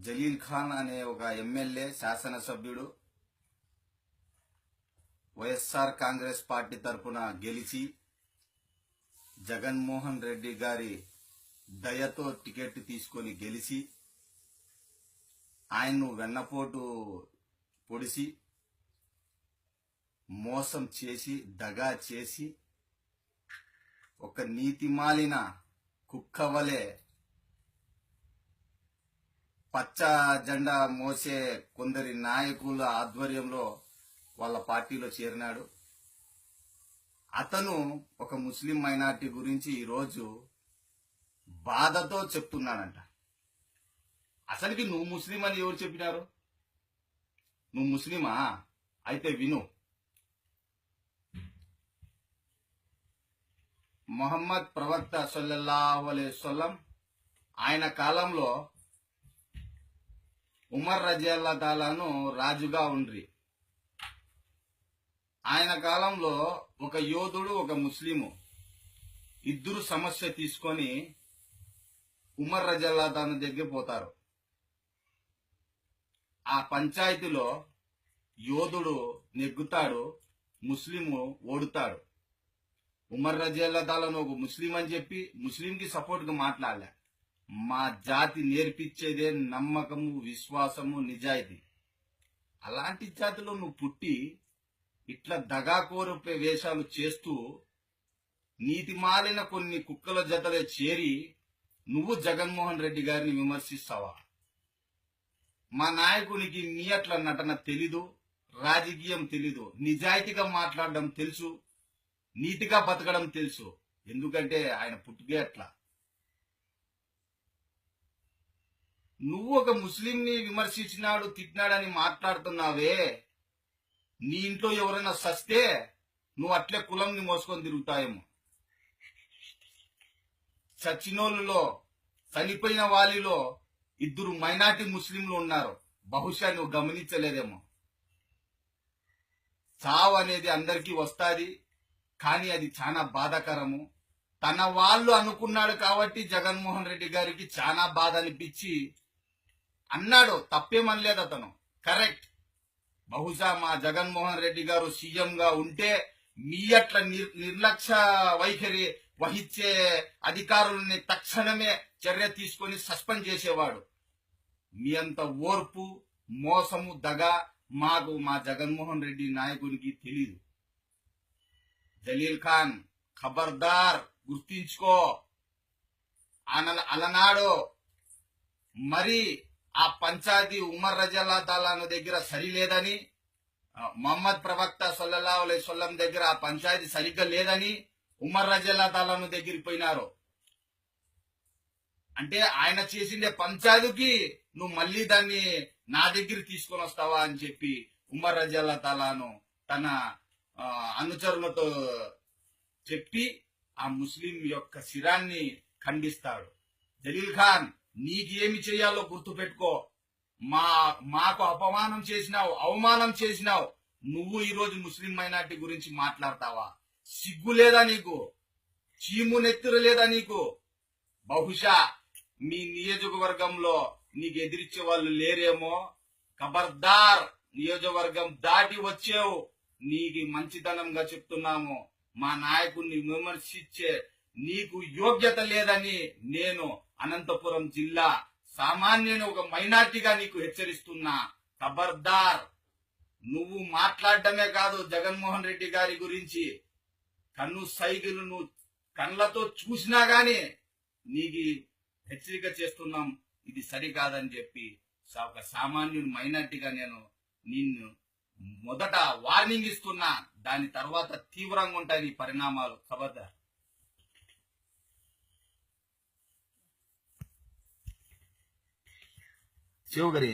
జలీల్ ఖాన్ అనే ఒక ఎమ్మెల్యే శాసనసభ్యుడు వైఎస్ఆర్ కాంగ్రెస్ పార్టీ తరపున గెలిచి జగన్మోహన్ రెడ్డి గారి దయతో టికెట్ తీసుకొని గెలిచి ఆయన్ను వెన్నపోటు పొడిసి మోసం చేసి దగా చేసి ఒక నీతిమాలిన కుక్కవలే పచ్చ జెండా మోసే కొందరి నాయకుల ఆధ్వర్యంలో వాళ్ళ పార్టీలో చేరినాడు. అతను ఒక ముస్లిం మైనార్టీ గురించి ఈరోజు బాధతో చెప్తున్నాడంట. అసలుకి నువ్వు ముస్లిం అని ఎవరు చెప్పినారు? నువ్వు ముస్లిమా? అయితే విను. మొహమ్మద్ ప్రవక్త సల్లల్లాహు అలైహి ఆయన కాలంలో ఉమర్ రజియల్లా తాలాను రాజుగా ఉండ్రి. ఆయన కాలంలో ఒక యోధుడు ఒక ముస్లిము ఇద్దరు సమస్య తీసుకొని ఉమర్ రజల్లా తాను దగ్గర పోతారు. ఆ పంచాయతీలో యోధుడు నెగ్గుతాడు ముస్లిము ఓడుతాడు. ఉమర్ రజల్లా తాలను ఒక ముస్లిం అని చెప్పి ముస్లింకి సపోర్ట్గా మాట్లాడలే. మా జాతి నేర్పించేదే నమ్మకము విశ్వాసము నిజాయితీ. అలాంటి జాతిలో నువ్వు పుట్టి ఇట్లా దగాకోరపే వేషాలు చేస్తూ నీతి మాలిన కొన్ని కుక్కల జతలే చేరి నువ్వు జగన్మోహన్ రెడ్డి గారిని విమర్శిస్తావా? మా నాయకునికి నీ అట్ల నటన తెలీదు రాజకీయం తెలీదు నిజాయితీగా మాట్లాడడం తెలుసు నీతిగా బతకడం తెలుసు. ఎందుకంటే ఆయన పుట్టుకే అట్లా. నువ్వు ఒక ముస్లింని విమర్శించినాడు తిట్టినాడని మాట్లాడుతున్నావే. నీ ఇంట్లో ఎవరైనా సస్తే నువ్వు అట్లే కులంని మోసుకొని తిరుగుతాయేమో. చచ్చినోళ్ళలో చనిపోయిన వాళ్ళలో ఇద్దరు మైనార్టీ ముస్లింలు ఉన్నారు. బహుశా నువ్వు గమనించలేదేమో. చావు అనేది అందరికీ వస్తాది కానీ అది చాలా బాధాకరము. తన వాళ్ళు అనుకున్నాడు కాబట్టి జగన్మోహన్ రెడ్డి గారికి చాలా బాధ అనిపించి అన్నాడు తప్పేమనలేదు అతను. కరెక్ట్. బహుశా మా జగన్మోహన్ రెడ్డి గారు సీఎం గా ఉంటే మీ అట్ల నిర్- నిర్లక్ష్య వైఖరి వహించే అధికారులని తక్షణమే చర్య తీసుకొని సస్పెండ్ చేసేవాడు. మీ అంత ఓర్పు మోసము దగ మాకు మా జగన్మోహన్ రెడ్డి నాయకునికి తెలియదు జలీల్ ఖాన్ ఖబర్దార్ గుర్తించుకో. అన- అలనాడు. మరి ఆ పంచాయతీ ఉమర్ రజల్లా తాలాను దగ్గర సరిలేదని మహమ్మద్ మొహమ్మద్ ప్రవక్త సొల్లల్లా అలైహి దగ్గర ఆ పంచాయతీ సరిగ్గా లేదని ఉమర్ రజల్లా తాలాను దగ్గరికి పోయినారు. అంటే ఆయన చేసిండే పంచాయతీకి నువ్వు మళ్ళీ దాన్ని నా దగ్గర తీసుకొని వస్తావా అని చెప్పి ఉమర్ రజల్లా తాలాను తన ఆ, అనుచరులతో చెప్పి ఆ ముస్లిం యొక్క శిరాన్ని ఖండిస్తాడు. జలీల్ ఖాన్ నీకేమి చేయాలో గుర్తుపెట్టుకో మా మాకు అపమానం చేసినావు అవమానం చేసినావు. నువ్వు ఈరోజు ముస్లిం మైనార్టీ గురించి మాట్లాడతావా? సిగ్గు లేదా నీకు? చీము నెత్తురు లేదా నీకు? బహుశా మీ నియోజకవర్గంలో నీకు ఎదిరించే వాళ్ళు లేరేమో? ఖబర్దార్ నియోజకవర్గం దాటి వచ్చావు. నీకు మంచితనంగా చెప్తున్నాము. మా నాయకుడిని విమర్శించే నీకు యోగ్యత లేదని నేను అనంతపురం జిల్లా సామాన్యుని ఒక మైనార్టీగా నీకు హెచ్చరిస్తున్నా. ఖబర్దార్ నువ్వు మాట్లాడటమే కాదు జగన్మోహన్ రెడ్డి గారి గురించి. కన్ను సైకిల్ నువ్వు కళ్ళతో చూసినా గాని నీకు హెచ్చరిక చేస్తున్నాం. ఇది సరికాదని చెప్పి ఒక సామాన్యుని మైనార్టీగా నేను నిన్ను మొదట వార్నింగ్ ఇస్తున్నా. దాని తర్వాత తీవ్రంగా ఉంటాయి నీ పరిణామాలు. ఖబర్దార్ शिव घरी